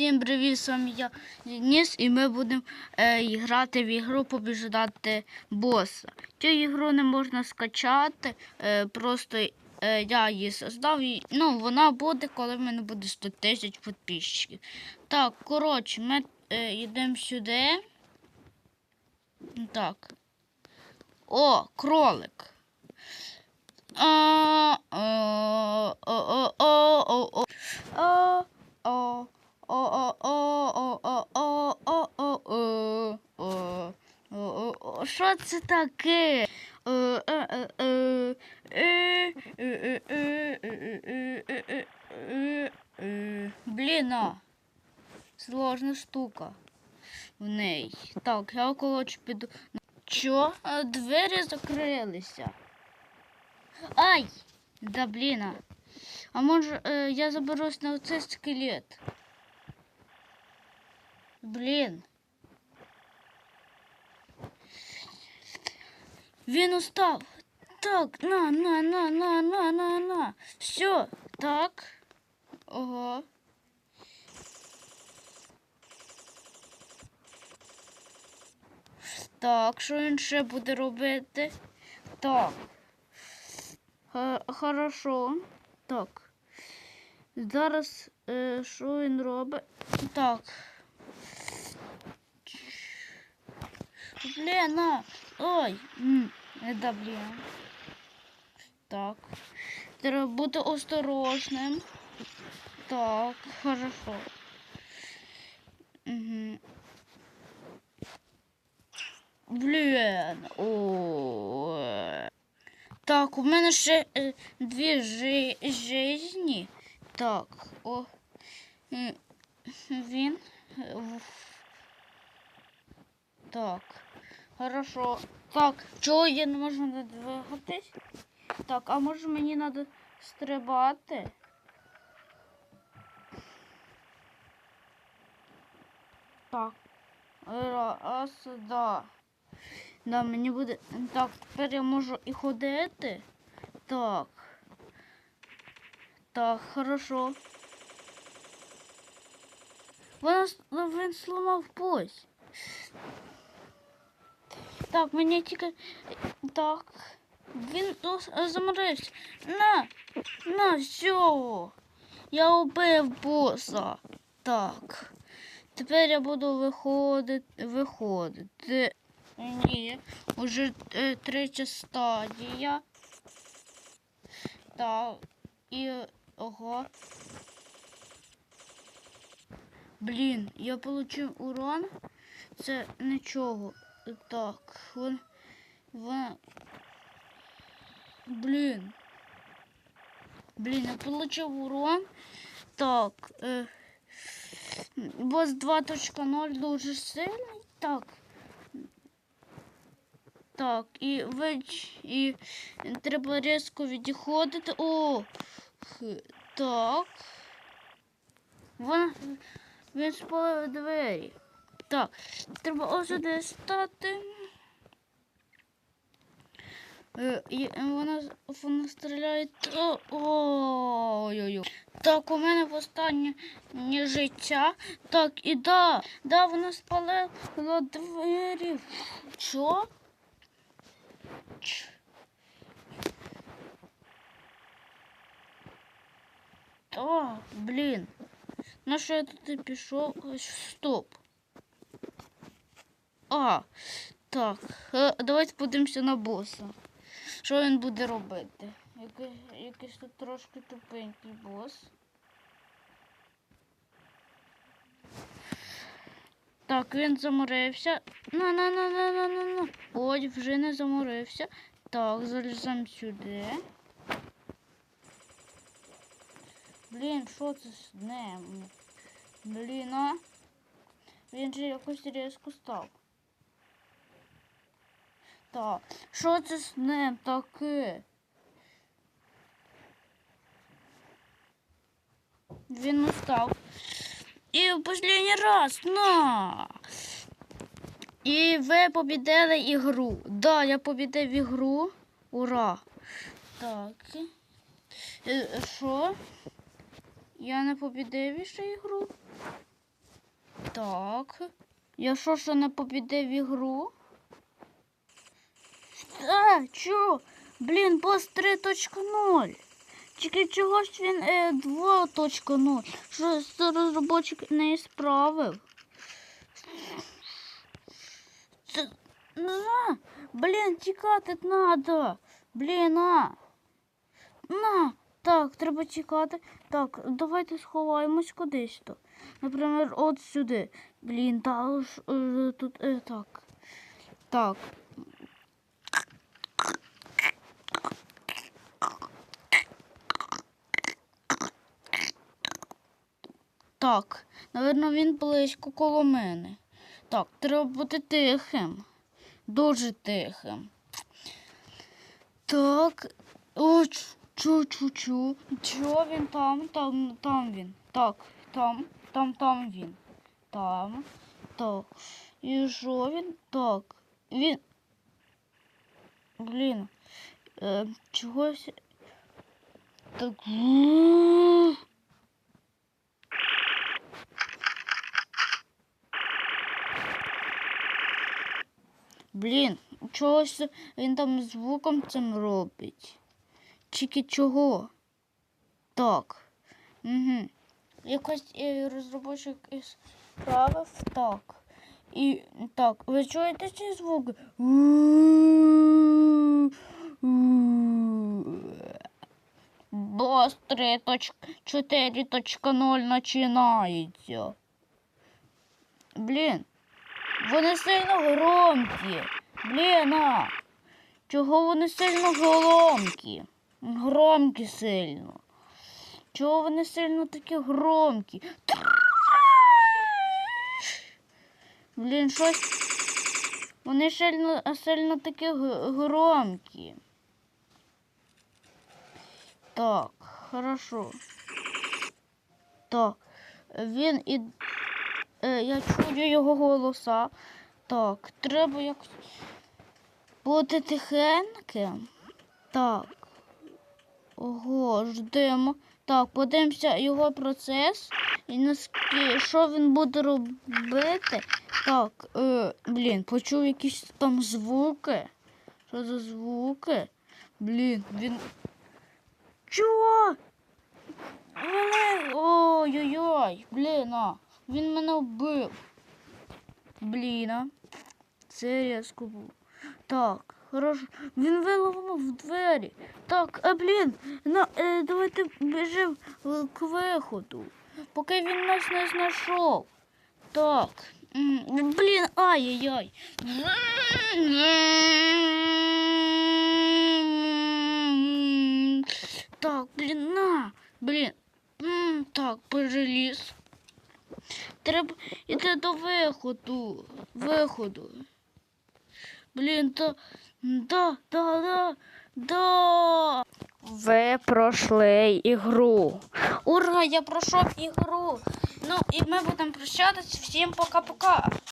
Всім привіт, з вами я Ніс, і ми будемо е, грати в ігру побіждати боса. Цю ігру не можна скачати, е, просто е, я її создав. І, ну, вона буде, коли в мене буде 100 тисяч підписчиків. Так, коротше, ми е, йдемо сюди. Так. О, кролик. А, а, а, а, а, а, а. А, а, а. Що це таке? Блін. Сложна штука в неї. Так, я коротше піду. Чо? Двері закрилися. Ай! Да блін. а. Може я заберусь на оцей скелет? Блін. Він устав. Так, на, на, на, на, на, на, на. Все, так. Ого. Так, що він ще буде робити? Так. Хорошо. Так. Зараз е, що він робить? Так. Блін, на. Ой. М, Не да, блін. Так. Треба бути осторожним. Так, хорошо. Угу. Блін. О. Так, у мене ще е, дві жи жизні. Так, о. Він. е, Так. Хорошо. Так, чого я не можу надвигатись? Так, а може мені треба стрибати? Так. Раз, да. Да, мені буде. Так, тепер я можу і ходити. Так. Так, хорошо. Вона, він сломав пояс. Так, мені тільки. Так. Він ос- заморився. На! На, все. Я убив боса. Так. Тепер я буду виходити. Виходити. Ні, уже е, третя стадія. Так, і ого. Блін, я получив урон. Це нічого. Так, вон. вон. Блін. Блін, я получив урон. Так. Е, бос 2.0 дуже сильний. Так. Так, і ведь і треба різко відходити. О! Так. Вона він спалив двері. Так, треба ось стати. Е, І вона, вона стріляє. Ой-ой-ой. Так, у мене в останнє життя. Так, і да, да, вона спалила двері. Що? Ч. Та, блін. На що я туди пішов? Стоп. А, так. е, Давайте подивимося на боса. Що він буде робити? Який, якийсь тут трошки тупенький бос. Так, він заморився. На на на на на на на. Ой, вже не заморився. Так, залізаємо сюди. Блін, що це з ним? Блін, а? Він же якось різко став. Так, що це з ним таке? Він устав. І в останній раз, на! І ви побідили ігру. Да, я побідив ігру. Ура! Так. Е, Що? Я не побідив ще ігру. Так. Я що ще не побідив ігру? А, чо? Блін, бос 3.0. Тільки чого ж він е, 2.0? Що розробочик не справив? Це... На, блін, тікати треба. Блін, на. На. Так, треба тікати. Так, давайте сховаємось кудись то. Наприклад, от сюди. Блін, та ж е, тут е, так. Так. Так, напевно, він близько коло мене. Так, треба бути тихим. Дуже тихим. Так. О, чу-чу-чу. Чо він там? Там, там він. Так, там, там, там він. Там. Так. І що він? Так. Він. Блін. Е, чогось. Так. Блін, чогось він там звуком цим робить. Тільки чого? Так. Угу. Якось е, розробочик із правив так. І так, ви чуєте ці звуки? Бос 3.4.0 починається. Блін, вони сильно громкі. Блін, а. Чого вони сильно громкі? Громкі сильно. Чого вони сильно такі громкі? Блін, щось. Вони сильно, сильно такі громкі. Так, хорошо. Так, він і. Е, я чую його голоса. Так, треба якось бути тихеньким. Так. Ого, ждемо. Так, подивимося його процес. І наскільки, що він буде робити. Так, е, блін, почув якісь там звуки. Що за звуки? Блін, він. Чого? Ой-ой-ой, блін, а. Він мене вбив. Блін, а. Це різко був. Так, хорошо. Він виламав двері. Так, а блін, на, е, давайте біжимо е, к виходу, поки він нас не знайшов. Так. Блін, ай-яй-яй. Так, блін, на. Блін. Так, переліз. Треба йти до виходу. Виходу. Блін, то да, да, да, да. Ви пройшли ігру. Ура, я пройшов ігру. Ну і ми будемо прощатися. Всім пока-пока.